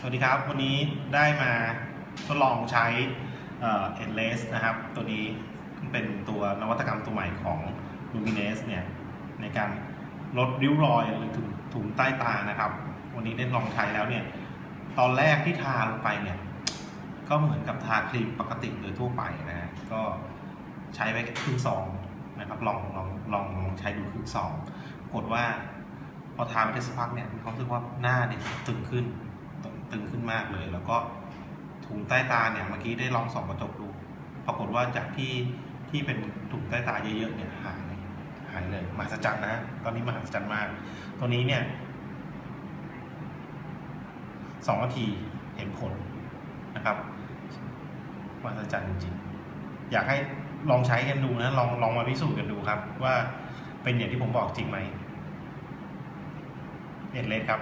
สวัสดีครับ วันนี้ได้มาทดลองใช้เอ่อ Endless นะครับ ตัวนี้เป็นตัวนวัตกรรมตัวใหม่ของ Lumines เนี่ยในการลดริ้วรอยหรือถุงถุงใต้ตานะครับ วันนี้ได้ลองใช้แล้วเนี่ยตอนแรกที่ทาลงไปเนี่ยก็เหมือนกับทาครีมปกติโดยทั่วไปนะฮะก็ใช้ไปครึ่งซองนะครับลองลองลองลองใช้ดูครึ่งซองปรากฏว่าพอทาไปได้สักพักเนี่ยมีความรู้สึกว่าหน้าเนี่ยตึงขึ้น ตึงขึ้นมากเลย แล้วก็ถุงใต้ตาเนี่ยเมื่อกี้ได้ลองส่องกระจกดู ปรากฏว่าจากที่ที่เป็นถุงใต้ตาเยอะๆเนี่ยหายหายเลยมหัศจรรย์นะ ตอนนี้มหัศจรรย์มาก ตัวนี้เนี่ยสองนาทีเห็นผลนะครับมหัศจรรย์จริงๆ อยากให้ลองใช้กันดูนะลองลองมาพิสูจน์กันดูครับ ว่าเป็นอย่างที่ผมบอกจริงไหมเอ็นเลสครับ